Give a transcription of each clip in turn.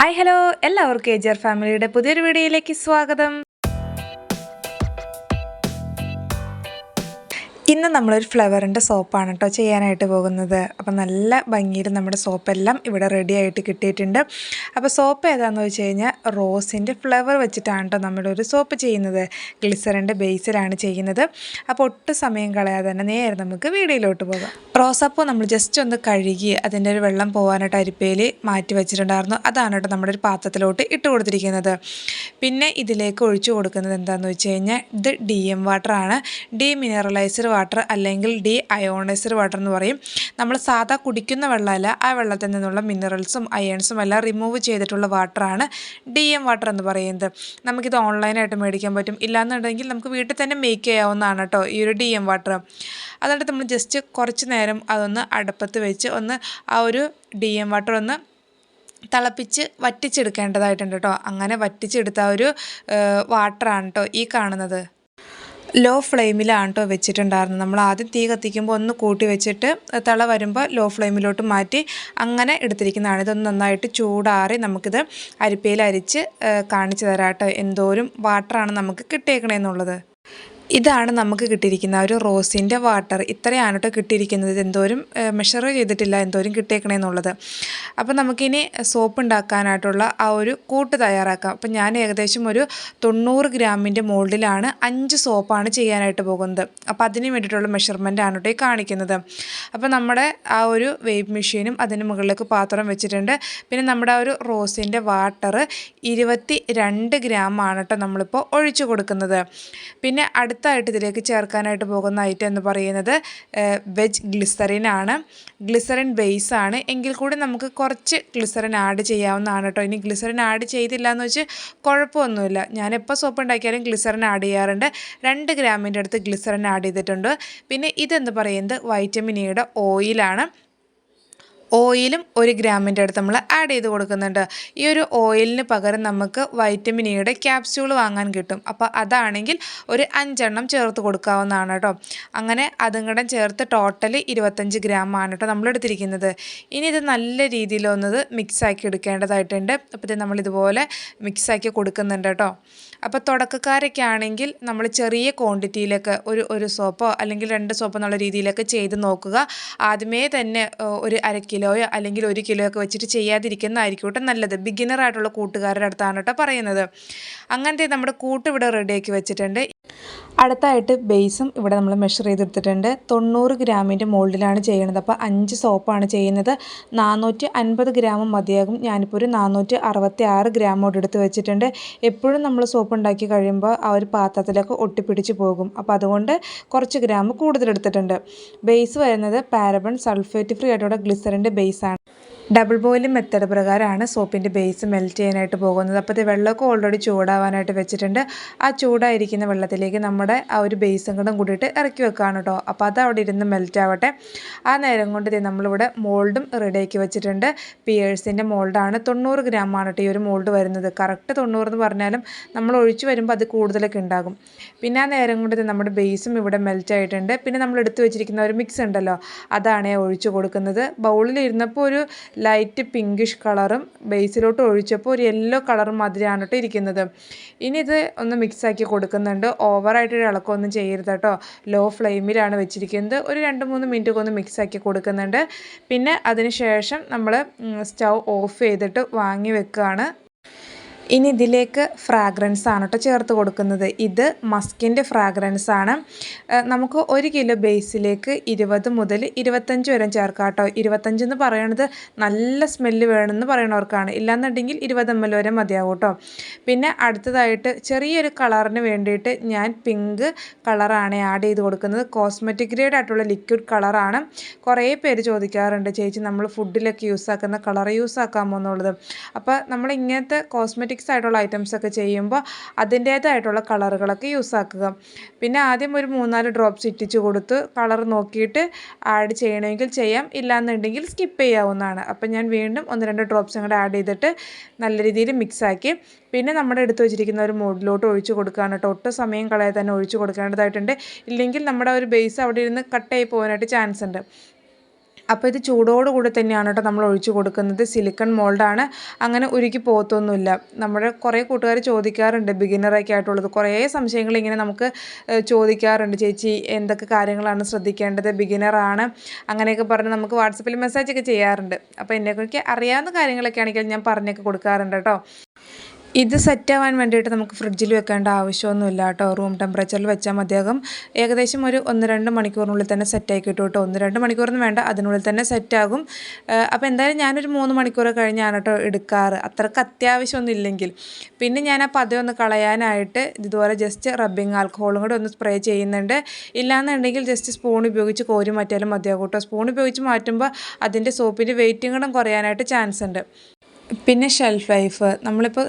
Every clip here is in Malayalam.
ഹായ് ഹലോ എല്ലാവർക്കും എജർ ഫാമിലിയുടെ പുതിയൊരു വീഡിയോയിലേക്ക് സ്വാഗതം. ഇന്ന് നമ്മളൊരു ഫ്ലവറിന്റെ സോപ്പാണ് കേട്ടോ ചെയ്യാനായിട്ട് പോകുന്നത്. അപ്പോൾ നല്ല ഭംഗിയിൽ നമ്മുടെ സോപ്പെല്ലാം ഇവിടെ റെഡി ആയിട്ട് കിട്ടിയിട്ടുണ്ട്. അപ്പോൾ സോപ്പ് ഏതാണെന്ന് വെച്ച് കഴിഞ്ഞാൽ റോസിന്റെ ഫ്ലവർ വെച്ചിട്ടാണ് കേട്ടോ നമ്മളൊരു സോപ്പ് ചെയ്യുന്നത്. ഗ്ലിസറിന്റെ ബേസിലാണ് ചെയ്യുന്നത്. അപ്പോൾ ഒട്ടും സമയം കളയാതെ തന്നെ നേരെ നമുക്ക് വീഡിയോയിലോട്ട് പോകാം. റോസാപ്പൂ നമ്മൾ ജസ്റ്റ് ഒന്ന് കഴുകി അതിന്റെ ഒരു വെള്ളം പോകാനായിട്ട് അരിപ്പയിൽ മാറ്റി വെച്ചിട്ടുണ്ടായിരുന്നു. അതാണ് കേട്ടോ നമ്മുടെ ഒരു പാത്രത്തിലോട്ട് ഇട്ട് കൊടുത്തിരിക്കുന്നത്. പിന്നെ ഇതിലേക്ക് ഒഴിച്ചു കൊടുക്കുന്നത് എന്താണെന്ന് വെച്ച് കഴിഞ്ഞാൽ ഇത് ഡി എം വാട്ടറാണ് ഡി മിനറലൈസ്ഡ് വാട്ടർ അല്ലെങ്കിൽ ഡി അയോണൈസ്ഡ് വാട്ടർ എന്ന് പറയും. നമ്മൾ സാധാ കുടിക്കുന്ന വെള്ളമല്ല ആ വെള്ളത്തിൽ നിന്നുള്ള മിനറൽസും അയൺസും എല്ലാം റിമൂവ് ചെയ്തിട്ടുള്ള വാട്ടറാണ് ഡി എം വാട്ടർ എന്ന് പറയുന്നത്. നമുക്കിത് ഓൺലൈനായിട്ട് മേടിക്കാൻ പറ്റും. ഇല്ലാന്നുണ്ടെങ്കിൽ നമുക്ക് വീട്ടിൽ തന്നെ മേക്ക് ചെയ്യാവുന്നതാണ് കേട്ടോ ഈ ഒരു ഡി എം വാട്ടർ അതുകൊണ്ട് നമ്മൾ ജസ്റ്റ് കുറച്ച് നേരം അതൊന്ന് അടുപ്പത്ത് വെച്ച് ഒന്ന് ആ ഒരു ഡി എം വാട്ടർ ഒന്ന് തിളപ്പിച്ച് വറ്റിച്ചെടുക്കേണ്ടതായിട്ടുണ്ട് കേട്ടോ അങ്ങനെ വറ്റിച്ചെടുത്ത ഒരു വാട്ടറാണ് കേട്ടോ ഈ കാണുന്നത്. ലോ ഫ്ലെയിമിലാണ് കേട്ടോ വെച്ചിട്ടുണ്ടായിരുന്നത്. നമ്മൾ ആദ്യം തീ കത്തിക്കുമ്പോൾ ഒന്ന് കൂട്ടി വെച്ചിട്ട് തള വരുമ്പോൾ ലോ ഫ്ലെയിമിലോട്ട് മാറ്റി അങ്ങനെ എടുത്തിരിക്കുന്നതാണ്. ഇതൊന്ന് നന്നായിട്ട് ചൂടാറി നമുക്കിത് അരിപ്പയിൽ അരിച്ച് കാണിച്ചു തരാം കേട്ടോ. എന്തോരം വാട്ടറാണ് നമുക്ക് കിട്ടിയേക്കണേന്നുള്ളത് ഇതാണ് നമുക്ക് കിട്ടിയിരിക്കുന്ന ഒരു റോസിന്റെ വാട്ടർ. ഇത്രയാണ് കേട്ടോ കിട്ടിയിരിക്കുന്നത്. എന്തോരും മെഷർ ചെയ്തിട്ടില്ല എന്തോരം കിട്ടിയേക്കണേന്നുള്ളത് അപ്പോൾ നമുക്കിനി സോപ്പ് ഉണ്ടാക്കാനായിട്ടുള്ള ആ ഒരു കൂട്ട് തയ്യാറാക്കാം. അപ്പോൾ ഞാൻ ഏകദേശം ഒരു തൊണ്ണൂറ് ഗ്രാമിന്റെ മോൾഡിലാണ് അഞ്ച് സോപ്പാണ് ചെയ്യാനായിട്ട് പോകുന്നത്. അപ്പോൾ അതിന് വേണ്ടിയിട്ടുള്ള മെഷർമെന്റ് ആണ് കേട്ടോ കാണിക്കുന്നത്. അപ്പോൾ നമ്മുടെ ആ ഒരു വെയ്പ്പ് മെഷീനും അതിന് മുകളിലേക്ക് പാത്രം വെച്ചിട്ടുണ്ട്. പിന്നെ നമ്മുടെ ആ ഒരു റോസിന്റെ വാട്ടർ ഇരുപത്തി രണ്ട് ഗ്രാം ആണ് കേട്ടോ നമ്മളിപ്പോൾ ഒഴിച്ചു കൊടുക്കുന്നത്. പിന്നെ അടുത്ത അടുത്തായിട്ട് ഇതിലേക്ക് ചേർക്കാനായിട്ട് പോകുന്ന ഐറ്റം എന്ന് പറയുന്നത് വെജ് ഗ്ലിസറിൻ ആണ്. ഗ്ലിസറിൻ ബേസ് ആണ്. എങ്കിൽ കൂടി നമുക്ക് കുറച്ച് ഗ്ലിസറിൻ ആഡ് ചെയ്യാവുന്നതാണ് കേട്ടോ. ഇനി ഗ്ലിസറിൻ ആഡ് ചെയ്തില്ല എന്ന് വെച്ച് കുഴപ്പമൊന്നുമില്ല. ഞാൻ എപ്പോൾ സോപ്പ് ഉണ്ടാക്കിയാലും ഗ്ലിസറിൻ ആഡ് ചെയ്യാറുണ്ട്. രണ്ട് ഗ്രാമിന്റെ അടുത്ത് ഗ്ലിസറിൻ ആഡ് ചെയ്തിട്ടുണ്ട്. പിന്നെ ഇതെന്ന് പറയുന്നത്? വൈറ്റമിൻ ഇയുടെ ഓയിലാണ് ഓയിലും ഒരു ഗ്രാമിന്റെ അടുത്ത് നമ്മൾ ആഡ് ചെയ്ത് കൊടുക്കുന്നുണ്ട്. ഈ ഒരു ഓയിലിന് പകരം നമുക്ക് വൈറ്റമിൻ ഇയുടെ ക്യാപ്സ്യൂൾ വാങ്ങാൻ കിട്ടും. അപ്പോൾ അതാണെങ്കിൽ ഒരു അഞ്ചെണ്ണം ചേർത്ത് കൊടുക്കാവുന്നതാണ് കേട്ടോ. അങ്ങനെ അതും കൂടെ ചേർത്ത് ടോട്ടൽ ഇരുപത്തഞ്ച് ഗ്രാം ആണ് കേട്ടോ നമ്മളെടുത്തിരിക്കുന്നത് ഇനി ഇത് നല്ല രീതിയിലൊന്നത് മിക്സാക്കി എടുക്കേണ്ടതായിട്ടുണ്ട്. അപ്പോൾ ഇത് നമ്മളിതുപോലെ മിക്സാക്കി കൊടുക്കുന്നുണ്ട് കേട്ടോ. അപ്പോൾ തുടക്കക്കാരൊക്കെ ആണെങ്കിൽ നമ്മൾ ചെറിയ ക്വാണ്ടിറ്റിയിലൊക്കെ ഒരു ഒരു സോപ്പോ അല്ലെങ്കിൽ രണ്ട് സോപ്പോ എന്നുള്ള രീതിയിലൊക്കെ ചെയ്ത് നോക്കുക. ആദ്യമേ തന്നെ ഒരു അര കിലോയോ അല്ലെങ്കിൽ ഒരു കിലോ ഒക്കെ വെച്ചിട്ട് ചെയ്യാതിരിക്കുന്നതായിരിക്കും കേട്ടോ നല്ലത്. ബിഗിനർ ആയിട്ടുള്ള കൂട്ടുകാരുടെ അടുത്താണ് കേട്ടോ പറയുന്നത്. അങ്ങനത്തെ നമ്മുടെ കൂട്ട് ഇവിടെ റെഡിയാക്കി വെച്ചിട്ടുണ്ട്. അടുത്തായിട്ട് ബേസും ഇവിടെ നമ്മൾ മെഷർ ചെയ്തെടുത്തിട്ടുണ്ട്. തൊണ്ണൂറ് ഗ്രാമിന്റെ മോൾഡിലാണ് ചെയ്യണത്. അപ്പോൾ അഞ്ച് സോപ്പാണ് ചെയ്യുന്നത്. നാനൂറ്റി അൻപത് ഗ്രാമും മതിയാകും. ഞാനിപ്പോൾ ഒരു നാനൂറ്റി അറുപത്തി ആറ് ഗ്രാമോട് എടുത്ത് വെച്ചിട്ടുണ്ട്. എപ്പോഴും നമ്മൾ സോപ്പ് ഉണ്ടാക്കി കഴിയുമ്പോൾ ആ ഒരു പാത്രത്തിലൊക്കെ ഒട്ടിപ്പിടിച്ച് പോകും. അപ്പോൾ അതുകൊണ്ട് കുറച്ച് ഗ്രാം കൂടുതൽ എടുത്തിട്ടുണ്ട്. ബേസ് വരുന്നത് പാരബൺ സൾഫേറ്റ് ഫ്രീ ആയിട്ടുള്ള ഗ്ലിസറിന്റെ ബേസാണ് ഡബിൾ ബോയിലിംഗ് മെത്തേഡ് പ്രകാരമാണ് സോപ്പിന്റെ ബേസ് മെൽറ്റ് ചെയ്യാനായിട്ട് പോകുന്നത്. അപ്പോഴത്തെ വെള്ളമൊക്കെ ഓൾറെഡി ചൂടാവാനായിട്ട് വെച്ചിട്ടുണ്ട്. ആ ചൂടായിരിക്കുന്ന വെള്ളത്തിലേക്ക് നമ്മുടെ ആ ഒരു ബേസും കൂടെ കൂടിയിട്ട് ഇറക്കി വെക്കുകയാണ് കേട്ടോ അപ്പോൾ അത് അവിടെ ഇരുന്ന് മെൽറ്റ് ആവട്ടെ. ആ നേരം കൊണ്ട് നമ്മളിവിടെ മോൾഡും റെഡിയാക്കി വെച്ചിട്ടുണ്ട്. പിയേഴ്സിന്റെ മോൾഡാണ് തൊണ്ണൂറ് ഗ്രാമാണ് കേട്ടോ ഈ ഒരു മോൾഡ് വരുന്നത്. കറക്റ്റ് തൊണ്ണൂറ് എന്ന് പറഞ്ഞാലും നമ്മൾ ഒഴിച്ചു വരുമ്പോൾ അത് കൂടുതലൊക്കെ ഉണ്ടാകും. പിന്നെ ആ നേരം കൊണ്ട് നമ്മുടെ ബേസും ഇവിടെ മെൽറ്റ് ആയിട്ടുണ്ട്. പിന്നെ നമ്മൾ എടുത്തു വെച്ചിരിക്കുന്ന ഒരു മിക്സ് ഉണ്ടല്ലോ അതാണ് ഒഴിച്ചു കൊടുക്കുന്നത്. ബൗളിൽ ഇരുന്നപ്പോൾ ഒരു ലൈറ്റ് പിങ്കിഷ് കളറും ബേസിലോട്ട് ഒഴിച്ചപ്പോൾ ഒരു യെല്ലോ കളറും മാതിരിയാണ് കേട്ടോ ഇരിക്കുന്നത്. ഇനി ഇത് ഒന്ന് മിക്സാക്കി കൊടുക്കുന്നുണ്ട്. ഓവറായിട്ടൊരു ഇളക്കമൊന്നും ചെയ്യരുത് കേട്ടോ. ലോ ഫ്ലെയിമിലാണ് വെച്ചിരിക്കുന്നത്. ഒരു രണ്ട് മൂന്ന് മിനിറ്റ് ഒന്ന് മിക്സാക്കി കൊടുക്കുന്നുണ്ട്. പിന്നെ അതിന് ശേഷം നമ്മൾ സ്റ്റൗ ഓഫ് ചെയ്തിട്ട് വാങ്ങി വെക്കുകയാണ്. ഇനി ഇതിലേക്ക് ഫ്രാഗ്രൻസ് ആണ് കേട്ടോ ചേർത്ത് കൊടുക്കുന്നത്. ഇത് മസ്കിന്റെ ഫ്രാഗ്രൻസ് ആണ്. നമുക്ക് ഒരു കിലോ ബേസിലേക്ക് ഇരുപത് മുതൽ ഇരുപത്തഞ്ച് വരെ ചേർക്കാം കേട്ടോ ഇരുപത്തഞ്ച് എന്ന് പറയണത് നല്ല സ്മെല്ല് വേണമെന്ന് പറയണവർക്കാണ്. ഇല്ലാന്നുണ്ടെങ്കിൽ ഇരുപത് എം എൽ വരെ മതിയാവും കേട്ടോ പിന്നെ അടുത്തതായിട്ട് ചെറിയൊരു കളറിന് വേണ്ടിയിട്ട് ഞാൻ പിങ്ക് കളറാണ് ആഡ് ചെയ്ത് കൊടുക്കുന്നത്. കോസ്മെറ്റിക് ഗ്രേഡ് ആയിട്ടുള്ള ലിക്വിഡ് കളറാണ് കുറേ പേര് ചോദിക്കാറുണ്ട് ചേച്ചി നമ്മൾ ഫുഡിലൊക്കെ യൂസ് ആക്കുന്ന കളർ യൂസ് ആക്കാമോ എന്നുള്ളത്? അപ്പോൾ നമ്മൾ ഇങ്ങനത്തെ കോസ്മെറ്റിക് മിക്സ് ആയിട്ടുള്ള ഐറ്റംസ് ഒക്കെ ചെയ്യുമ്പോൾ അതിന്റേതായിട്ടുള്ള കളറുകളൊക്കെ യൂസ് ആക്കുക. പിന്നെ ആദ്യം ഒരു മൂന്നാൽ ഡ്രോപ്സ് ഇട്ടിച്ച് കൊടുത്ത് കളർ നോക്കിയിട്ട് ആഡ് ചെയ്യണമെങ്കിൽ ചെയ്യാം. ഇല്ലാന്നുണ്ടെങ്കിൽ സ്കിപ്പ് ചെയ്യാവുന്നതാണ്. അപ്പം ഞാൻ വീണ്ടും ഒന്ന് രണ്ട് ഡ്രോപ്സ് കൂടെ ആഡ് ചെയ്തിട്ട് നല്ല രീതിയിൽ മിക്സാക്കി പിന്നെ നമ്മുടെ എടുത്ത് വെച്ചിരിക്കുന്ന ഒരു മോഡിലോട്ട് ഒഴിച്ച് കൊടുക്കുകയാണ് കേട്ടോ. ഒട്ടും സമയം കളയാതെ തന്നെ ഒഴിച്ച് കൊടുക്കേണ്ടതായിട്ടുണ്ട്. ഇല്ലെങ്കിൽ നമ്മുടെ ഒരു ബേസ് അവിടെ ഇരുന്ന് കട്ടായി പോകാനായിട്ട് ചാൻസ് ഉണ്ട്. അപ്പോൾ ഇത് ചൂടോടുകൂടി തന്നെയാണ് കേട്ടോ നമ്മൾ ഒഴിച്ചു കൊടുക്കുന്നത്. സിലിക്കൺ മോൾഡാണ് അങ്ങനെ ഉരുക്കി പോകത്തൊന്നുമില്ല നമ്മുടെ കുറേ കൂട്ടുകാർ ചോദിക്കാറുണ്ട് ബിഗിനറൊക്കെ ആയിട്ടുള്ളത്. കുറേ സംശയങ്ങൾ ഇങ്ങനെ നമുക്ക് ചോദിക്കാറുണ്ട്. ചേച്ചി എന്തൊക്കെ കാര്യങ്ങളാണ് ശ്രദ്ധിക്കേണ്ടത്? ബിഗിനറാണ് അങ്ങനെയൊക്കെ പറഞ്ഞ് നമുക്ക് വാട്സപ്പിൽ മെസ്സേജൊക്കെ ചെയ്യാറുണ്ട്. അപ്പോൾ എന്നെക്കുറിച്ച് അറിയാവുന്ന കാര്യങ്ങളൊക്കെ ആണെങ്കിൽ ഞാൻ പറഞ്ഞൊക്കെ കൊടുക്കാറുണ്ട് കേട്ടോ. ഇത് സെറ്റ് ആവാൻ വേണ്ടിയിട്ട് നമുക്ക് ഫ്രിഡ്ജിൽ വെക്കേണ്ട ആവശ്യമൊന്നുമില്ല കേട്ടോ. റൂം ടെമ്പറേച്ചറിൽ വെച്ചാൽ മതിയാകും ഏകദേശം ഒരു ഒന്ന് രണ്ട് മണിക്കൂറിനുള്ളിൽ തന്നെ സെറ്റായി കിട്ടും കേട്ടോ. ഒന്ന് രണ്ട് മണിക്കൂറൊന്നും വേണ്ട അതിനുള്ളിൽ തന്നെ സെറ്റാകും അപ്പോൾ എന്തായാലും ഞാനൊരു മൂന്ന് മണിക്കൂർ കഴിഞ്ഞാണ് കേട്ടോ എടുക്കാറ്. അത്രയ്ക്ക് അത്യാവശ്യമൊന്നും ഇല്ലെങ്കിൽ. പിന്നെ ഞാൻ ആ പതയൊന്ന് കളയാനായിട്ട് ഇതുപോലെ ജസ്റ്റ് റബ്ബിങ് ആൽക്കഹോളും കൂടെ ഒന്ന് സ്പ്രേ ചെയ്യുന്നുണ്ട്. ഇല്ലാന്നുണ്ടെങ്കിൽ ജസ്റ്റ് സ്പൂൺ ഉപയോഗിച്ച് കോരി മാറ്റിയാലും മതിയാകും കേട്ടോ. സ്പൂൺ ഉപയോഗിച്ച് മാറ്റുമ്പോൾ അതിന്റെ സോപ്പിന്റെ വെയിറ്റും കൂടെ കുറയാനായിട്ട് ചാൻസ് ഉണ്ട്. പിന്നെ ഷെൽഫ് ലൈഫ് നമ്മളിപ്പോൾ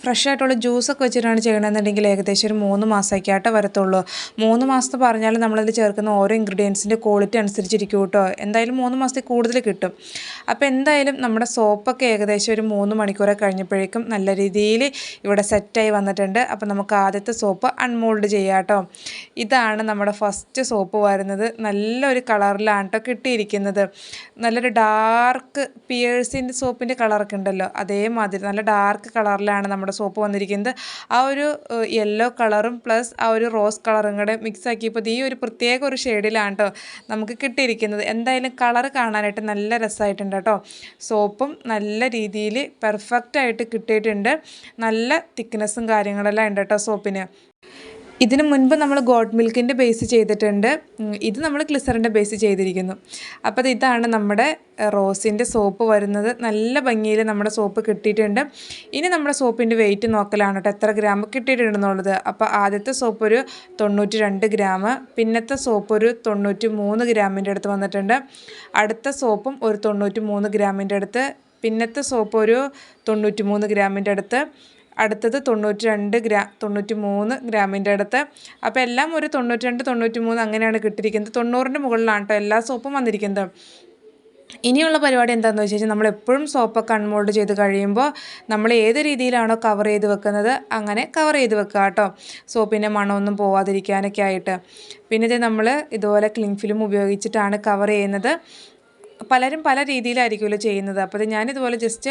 ഫ്രഷ് ആയിട്ടുള്ള ജ്യൂസൊക്കെ വെച്ചിട്ടാണ് ചെയ്യണമെന്നുണ്ടെങ്കിൽ ഏകദേശം ഒരു മൂന്ന് മാസമൊക്കെയായിട്ട് വരത്തുള്ളൂ. മൂന്ന് മാസത്തെ പറഞ്ഞാൽ നമ്മളതിൽ ചേർക്കുന്ന ഓരോ ഇൻഗ്രീഡിയൻസിന്റെ ക്വാളിറ്റി അനുസരിച്ചിരിക്കും കേട്ടോ. എന്തായാലും മൂന്ന് മാസത്തിൽ കൂടുതൽ കിട്ടും. അപ്പോൾ എന്തായാലും നമ്മുടെ സോപ്പൊക്കെ ഏകദേശം ഒരു മൂന്ന് മണിക്കൂറൊക്കെ കഴിഞ്ഞപ്പോഴേക്കും നല്ല രീതിയിൽ ഇവിടെ സെറ്റായി വന്നിട്ടുണ്ട്. അപ്പോൾ നമുക്ക് ആദ്യത്തെ സോപ്പ് അൺമോൾഡ് ചെയ്യാം കേട്ടോ. ഇതാണ് നമ്മുടെ ഫസ്റ്റ് സോപ്പ് വരുന്നത്. നല്ലൊരു കളറിലാണ് കേട്ടോ കിട്ടിയിരിക്കുന്നത്. നല്ലൊരു ഡാർക്ക് പിയേഴ്സിന്റെ സോപ്പിന്റെ കളറൊക്കെ ഉണ്ടല്ലോ. അതേമാതിരി നല്ല ഡാർക്ക് കളറിലാണ് നമ്മുടെ സോപ്പ് വന്നിരിക്കുന്നത്. ആ ഒരു യെല്ലോ കളറും പ്ലസ് ആ ഒരു റോസ് കളറും കൂടെ മിക്സ് ആക്കിയപ്പോൾ ഈ ഒരു പ്രത്യേക ഒരു ഷെയ്ഡിലാണ് കേട്ടോ നമുക്ക് കിട്ടിയിരിക്കുന്നത്. എന്തായാലും കളർ കാണാനായിട്ട് നല്ല രസമായിട്ടുണ്ട് കേട്ടോ സോപ്പും നല്ല രീതിയിൽ പെർഫെക്റ്റായിട്ട് കിട്ടിയിട്ടുണ്ട്. നല്ല തിക്നെസ്സും കാര്യങ്ങളെല്ലാം ഉണ്ട് കേട്ടോ സോപ്പിന് ഇതിന് മുൻപ് നമ്മൾ ഗോഡ് മിൽക്കിന്റെ ബേസ് ചെയ്തിട്ടുണ്ട്. ഇത് നമ്മൾ ഗ്ലിസറിന്റെ ബേസ് ചെയ്തിരിക്കുന്നു. അപ്പോൾ ഇതാണ് നമ്മുടെ റോസിന്റെ സോപ്പ് വരുന്നത്. നല്ല ഭംഗിയിൽ നമ്മുടെ സോപ്പ് കിട്ടിയിട്ടുണ്ട്. ഇനി നമ്മുടെ സോപ്പിന്റെ വെയിറ്റ് നോക്കലാണ് കേട്ടോ എത്ര ഗ്രാം കിട്ടിയിട്ടുണ്ടെന്നുള്ളത് അപ്പോൾ ആദ്യത്തെ സോപ്പ് ഒരു തൊണ്ണൂറ്റി രണ്ട് ഗ്രാം പിന്നത്തെ സോപ്പ് ഒരു തൊണ്ണൂറ്റി മൂന്ന് ഗ്രാമിന്റെ അടുത്ത് വന്നിട്ടുണ്ട്. അടുത്ത സോപ്പും ഒരു തൊണ്ണൂറ്റി മൂന്ന് ഗ്രാമിന്റെ അടുത്ത് പിന്നത്തെ സോപ്പ് ഒരു തൊണ്ണൂറ്റി മൂന്ന് ഗ്രാമിന്റെ അടുത്ത് അടുത്തത് തൊണ്ണൂറ്റി രണ്ട് ഗ്രാ തൊണ്ണൂറ്റി മൂന്ന് ഗ്രാമിന്റെ അടുത്ത്. അപ്പോൾ എല്ലാം ഒരു തൊണ്ണൂറ്റി രണ്ട് തൊണ്ണൂറ്റി മൂന്ന് അങ്ങനെയാണ് കിട്ടിയിരിക്കുന്നത്. തൊണ്ണൂറിന്റെ മുകളിലാണ് കേട്ടോ എല്ലാ സോപ്പും വന്നിരിക്കുന്നത്. ഇനിയുള്ള പരിപാടി എന്താണെന്ന് വെച്ച് കഴിഞ്ഞാൽ നമ്മൾ എപ്പോഴും സോപ്പൊക്കെ അൺമോൾഡ് ചെയ്ത് കഴിയുമ്പോൾ നമ്മൾ ഏത് രീതിയിലാണോ കവർ ചെയ്ത് വെക്കുന്നത് അങ്ങനെ കവർ ചെയ്ത് വെക്കുക കേട്ടോ. സോപ്പിന്റെ മണമൊന്നും പോവാതിരിക്കാനൊക്കെ ആയിട്ട്. പിന്നെ ഇത് നമ്മൾ ഇതുപോലെ ക്ലിങ് ഫിലിം ഉപയോഗിച്ചിട്ടാണ് കവർ ചെയ്യുന്നത്. പലരും പല രീതിയിലായിരിക്കുമല്ലോ ചെയ്യുന്നത്. അപ്പോൾ ഞാനിതുപോലെ ജസ്റ്റ്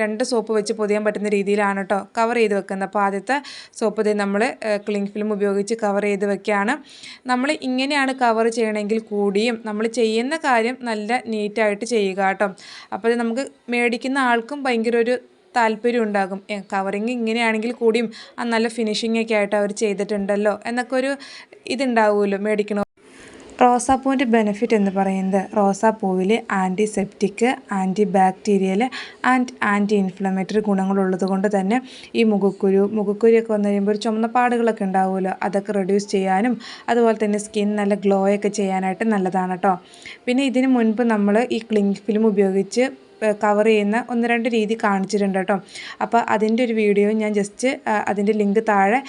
രണ്ട് സോപ്പ് വെച്ച് പൊതിയാൻ പറ്റുന്ന രീതിയിലാണ് കേട്ടോ കവർ ചെയ്ത് വെക്കുന്നത്. അപ്പോൾ ആദ്യത്തെ സോപ്പ് തന്നെ നമ്മൾ ക്ലിങ് ഫിലിം ഉപയോഗിച്ച് കവർ ചെയ്ത് വെക്കുകയാണ് നമ്മൾ ഇങ്ങനെയാണ് കവർ ചെയ്യണമെങ്കിൽ കൂടിയും നമ്മൾ ചെയ്യുന്ന കാര്യം നല്ല നീറ്റായിട്ട് ചെയ്യുക കേട്ടോ അപ്പോൾ നമുക്ക് മേടിക്കുന്ന ആൾക്കും ഭയങ്കര ഒരു താല്പര്യം ഉണ്ടാകും. കവറിങ് ഇങ്ങനെയാണെങ്കിൽ കൂടിയും ആ നല്ല ഫിനിഷിംഗ് ഒക്കെ ആയിട്ട് അവർ ചെയ്തിട്ടുണ്ടല്ലോ എന്നൊക്കെ ഒരു ഇതുണ്ടാവുമല്ലോ മേടിക്കണോ റോസാപ്പൂവിന്റെ ബെനിഫിറ്റ് എന്ന് പറയുന്നത് റോസാപ്പൂവിൽ antiseptic antibacterial and anti inflammatory ഗുണങ്ങളുള്ളത് കൊണ്ട് തന്നെ ഈ മുഖക്കുരു മുഖക്കുരിയൊക്കെ വന്നു കഴിയുമ്പോൾ ഒരു ചുമന്ന പാടുകളൊക്കെ ഉണ്ടാവുമല്ലോ. അതൊക്കെ റെഡ്യൂസ് ചെയ്യാനും അതുപോലെ തന്നെ സ്കിൻ നല്ല ഗ്ലോ ഒക്കെ ചെയ്യാനായിട്ട് നല്ലതാണ് കേട്ടോ പിന്നെ ഇതിന് മുൻപ് നമ്മൾ ഈ ക്ലിങ്ക് ഫിലിം ഉപയോഗിച്ച് കവർ ചെയ്യുന്ന ഒന്ന് രണ്ട് രീതി കാണിച്ചിട്ടുണ്ട് കേട്ടോ. അപ്പോൾ അതിന്റെ ഒരു വീഡിയോ ഞാൻ ജസ്റ്റ് അതിന്റെ ലിങ്ക് താഴെ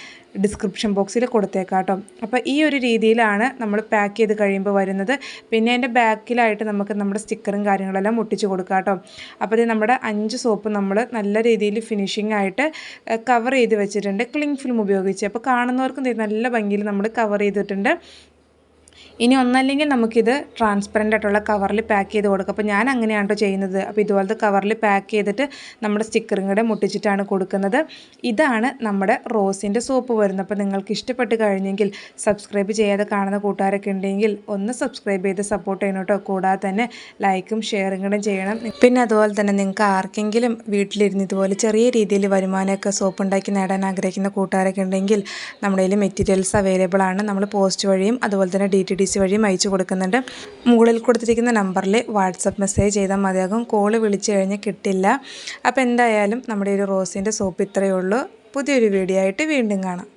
ഡിസ്ക്രിപ്ഷൻ ബോക്സിൽ കൊടുത്തേക്കാം കേട്ടോ. അപ്പോൾ ഈ ഒരു രീതിയിലാണ് നമ്മൾ പാക്ക് ചെയ്ത് കഴിയുമ്പോൾ വരുന്നത്. പിന്നെ അതിന്റെ ബാക്കിലായിട്ട് നമുക്ക് നമ്മുടെ സ്റ്റിക്കറും കാര്യങ്ങളെല്ലാം ഒട്ടിച്ച് കൊടുക്കാം കേട്ടോ. അപ്പോൾ ഇത് നമ്മുടെ അഞ്ച് സോപ്പ് നമ്മൾ നല്ല രീതിയിൽ ഫിനിഷിംഗ് ആയിട്ട് കവർ ചെയ്ത് വെച്ചിട്ടുണ്ട്. ക്ലിങ് ഫിലിം ഉപയോഗിച്ച്. അപ്പോൾ കാണുന്നവർക്കും നല്ല ഭംഗിയിൽ നമ്മൾ കവർ ചെയ്തിട്ടുണ്ട്. ഇനി ഒന്നല്ലെങ്കിൽ നമുക്കിത് ട്രാൻസ്പെറന്റ് ആയിട്ടുള്ള കവറിൽ പാക്ക് ചെയ്ത് കൊടുക്കുക അപ്പോൾ ഞാൻ അങ്ങനെയാണ് കേട്ടോ ചെയ്യുന്നത്. അപ്പോൾ ഇതുപോലത്തെ കവറിൽ പാക്ക് ചെയ്തിട്ട് നമ്മുടെ സ്റ്റിക്കറും കൂടെ മുട്ടിച്ചിട്ടാണ് കൊടുക്കുന്നത്. ഇതാണ് നമ്മുടെ റോസിന്റെ സോപ്പ് വരുന്നത്. അപ്പോൾ നിങ്ങൾക്ക് ഇഷ്ടപ്പെട്ട് കഴിഞ്ഞെങ്കിൽ സബ്സ്ക്രൈബ് ചെയ്യാതെ കാണുന്ന കൂട്ടുകാരൊക്കെ ഉണ്ടെങ്കിൽ ഒന്ന് സബ്സ്ക്രൈബ് ചെയ്ത് സപ്പോർട്ട് ചെയ്യണം കൂടാതെ തന്നെ ലൈക്കും ഷെയറും കൂടെ ചെയ്യണം. പിന്നെ അതുപോലെ തന്നെ നിങ്ങൾക്ക് ആർക്കെങ്കിലും വീട്ടിലിരുന്ന് ഇതുപോലെ ചെറിയ രീതിയിൽ വരുമാനമൊക്കെ സോപ്പ് ഉണ്ടാക്കി നേടാൻ ആഗ്രഹിക്കുന്ന കൂട്ടുകാരൊക്കെ ഉണ്ടെങ്കിൽ നമ്മുടെ കയ്യിൽ മെറ്റീരിയൽസ് അവൈലബിൾ ആണ്. നമ്മൾ പോസ്റ്റ് വഴിയും അതുപോലെ തന്നെ ഡി ടി ഡി സി വഴിയും അയച്ചു കൊടുക്കുന്നുണ്ട്. മുകളിൽ കൊടുത്തിരിക്കുന്ന നമ്പറിൽ വാട്സപ്പ് മെസ്സേജ് ചെയ്താൽ മതിയാകും. കോൾ വിളിച്ചു കഴിഞ്ഞാൽ കിട്ടില്ല. അപ്പോൾ എന്തായാലും നമ്മുടെ ഒരു റോസിന്റെ സോപ്പ് ഇത്രയേ ഉള്ളൂ. പുതിയൊരു വീഡിയോ ആയിട്ട് വീണ്ടും കാണാം.